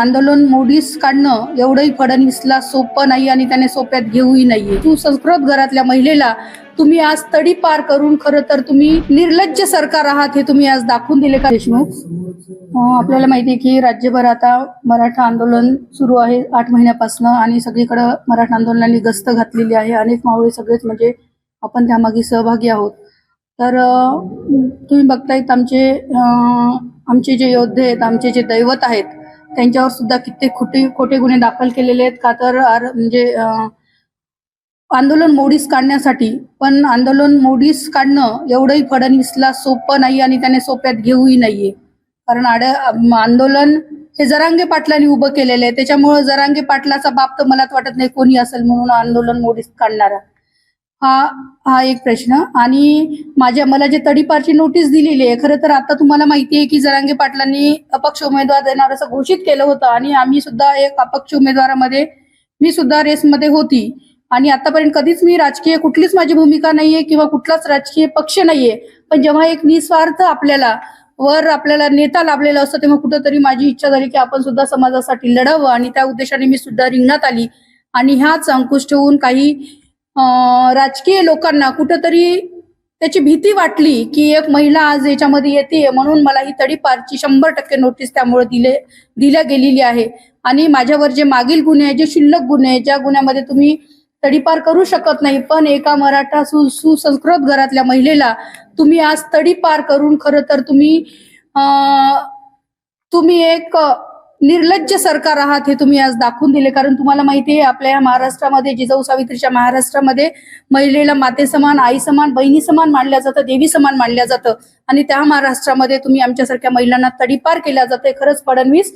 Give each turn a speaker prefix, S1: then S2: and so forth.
S1: आंदोलन मोडीस काढणं एवढंही फडणवीसला सोपं नाही आणि त्याने सोप्यात घेऊही नाहीये. सुसंस्कृत घरातल्या महिलेला तुम्ही आज तडी पार करून खरं तर तुम्ही निर्लज्ज सरकार आहात हे तुम्ही आज दाखवून दिले का? देशमुख आपल्याला माहिती आहे की राज्यभर आता मराठा आंदोलन सुरू आहे आठ महिन्यापासून आणि सगळीकडं मराठा आंदोलनाने गस्त घातलेली आहे. अनेक मावळे सगळेच म्हणजे आपण त्यामागे सहभागी आहोत. तर तुम्ही बघतायत आमचे आमचे जे योद्धे आहेत आमचे जे दैवत आहेत त्यांच्यावर सुद्धा कित्येक खोटे खोटे गुन्हे दाखल केलेले आहेत. का तर म्हणजे आंदोलन मोडीस काढण्यासाठी. पण आंदोलन मोडीस काढणं एवढंही फडणवीसला सोपं नाही आणि त्याने सोप्यात घेऊही नाहीये. कारण आड आंदोलन हे जरांगे पाटलांनी उभं केलेलं आहे. त्याच्यामुळं जरांगे पाटलाचा बाप तर मला तर वाटत नाही कोणी असेल म्हणून आंदोलन मोडीस काढणारा. हा हा एक प्रश्न. आणि माझ्या मला जे तडीपारची नोटीस दिलेली आहे खरं तर आता तुम्हाला माहिती आहे की जरांगे पाटलांनी अपक्ष उमेदवार देणार असं घोषित केलं होतं आणि आम्ही सुद्धा एक अपक्ष उमेदवारामध्ये मी सुद्धा रेसमध्ये होती. आणि आतापर्यंत कधीच मी राजकीय कुठलीच माझी भूमिका नाहीये किंवा कुठलाच राजकीय पक्ष नाहीये. पण जेव्हा एक निस्वार्थ आपल्याला वर आपल्याला नेता लाभलेला असतो तेव्हा कुठंतरी माझी इच्छा झाली की आपण सुद्धा समाजासाठी लढावं आणि त्या उद्देशाने मी सुद्धा रिंगणात आली. आणि ह्याच अंकुश ठेवून काही राजकीय लोकांना कुठंतरी त्याची भीती वाटली की एक महिला आज याच्यामध्ये येते म्हणून मला ही तडीपारची शंभर टक्के नोटीस त्यामुळे दिले दिल्या गेलेली आहे. आणि माझ्यावर जे मागील गुन्हे आहेत जे शिल्लक गुन्हे आहेत ज्या गुन्ह्यामध्ये तुम्ही तडीपार करू शकत नाही पण एका मराठा सु सुसंस्कृत घरातल्या महिलेला तुम्ही आज तडीपार करून खरं तर तुम्ही तुम्ही एक निर्लज्ज सरकार आहात हे तुम्ही आज दाखवून दिले. कारण तुम्हाला माहिती आहे आपल्या या महाराष्ट्रामध्ये जिजाऊ सावित्रीच्या महाराष्ट्रामध्ये महिलेला माते समान आई समान बहिणी समान मानल्या जातं देवी समान मानल्या जातं. आणि त्या महाराष्ट्रामध्ये तुम्ही आमच्यासारख्या महिलांना तडीपार केल्या जाते खरंच फडणवीस